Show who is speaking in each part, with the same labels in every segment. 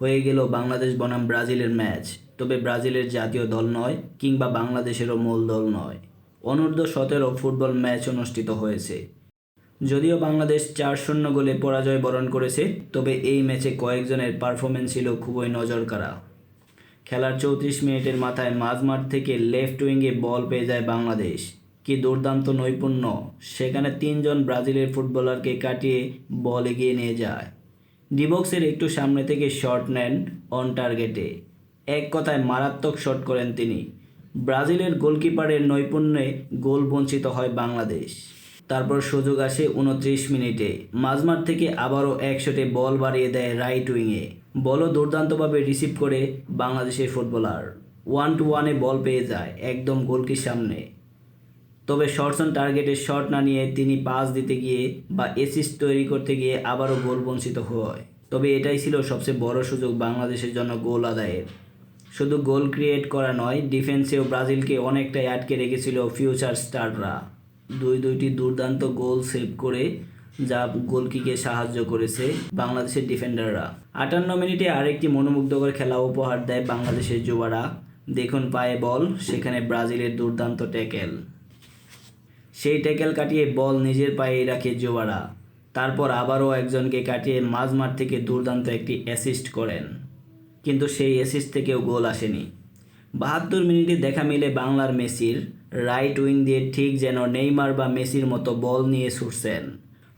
Speaker 1: হয়ে গেল বাংলাদেশ বনাম ব্রাজিলের ম্যাচ। তবে ব্রাজিলের জাতীয় দল নয়, কিংবা বাংলাদেশেরও মূল দল নয়। অনূর্ধ্ব সতেরো ফুটবল ম্যাচ অনুষ্ঠিত হয়েছে। যদিও বাংলাদেশ চার শূন্য গোলে পরাজয় বরণ করেছে, তবে এই ম্যাচে কয়েকজনের পারফরমেন্স ছিল খুবই নজরকাড়া। খেলার চৌত্রিশ মিনিটের মাথায় মাঝমাঠ থেকে লেফট উইংয়ে বল পেয়ে যায় বাংলাদেশ। কি দুর্দান্ত নৈপুণ্য, সেখানে তিনজন ব্রাজিলের ফুটবলারকে কাটিয়ে বল এগিয়ে নিয়ে যায়। ডিবক্সের একটু সামনে থেকে শট নেন অন টার্গেটে এক কথায় মারাত্মক শট করেন তিনি। ব্রাজিলের গোলকিপারের নৈপুণ্যে গোল বঞ্চিত হয় বাংলাদেশ। তারপর সুযোগ আসে উনত্রিশ মিনিটে। মাঝমাঠ থেকে আবারও এক শটে বল বাড়িয়ে দেয় রাইট উইংয়ে বলও দুর্দান্তভাবে রিসিভ করে বাংলাদেশের ফুটবলার ওয়ান টু ওয়ানে বল পেয়ে যায় একদম গোলকির সামনে। তবে শর্টসন টার্গেটে শট না নিয়ে তিনি পাস দিতে গিয়ে বা অ্যাসিস্ট তৈরি করতে গিয়ে আবারও গোল বঞ্চিত হয়। তবে এটাই ছিল সবচেয়ে বড় সুযোগ বাংলাদেশের জন্য গোল আদায়ের। শুধু গোল ক্রিয়েট করা নয় ডিফেন্সেও ব্রাজিলকে অনেকটাই আটকে রেখেছিল ফিউচার স্টাররা দুই দুইটি দুর্দান্ত গোল সেভ করে যা গোলকিকে সাহায্য করেছে বাংলাদেশের ডিফেন্ডাররা আটান্ন মিনিটে আরেকটি মনোমুগ্ধকর খেলা উপহার দেয় বাংলাদেশের যুবারা। দেখুন পায়ে বল, সেখানে ব্রাজিলের দুর্দান্ত ট্যাকেল সেই ট্যাকেল কাটিয়ে বল নিজের পায়ে রাখে জোয়ারা। তারপর আবারও একজনকে কাটিয়ে মাঝমাঠ থেকে দুর্দান্ত একটি অ্যাসিস্ট করেন। কিন্তু সেই অ্যাসিস্ট থেকেও গোল আসেনি। বাহাত্তর মিনিটে দেখা মিলে বাংলার মেসির। রাইট উইং দিয়ে ঠিক যেন নেইমার বা মেসির মতো বল নিয়ে ছুটছেন।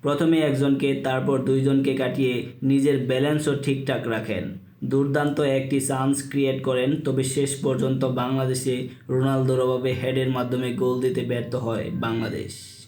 Speaker 1: প্রথমে একজনকে, তারপর দুইজনকে কাটিয়ে নিজের ব্যালেন্সও ঠিকঠাক রাখেন। দুর্দান্ত একটি চান্স ক্রিয়েট করেন, তবে শেষ পর্যন্ত বাংলাদেশে রোনালদোর অভাবে হেডের মাধ্যমে গোল দিতে ব্যর্থ হয় বাংলাদেশ।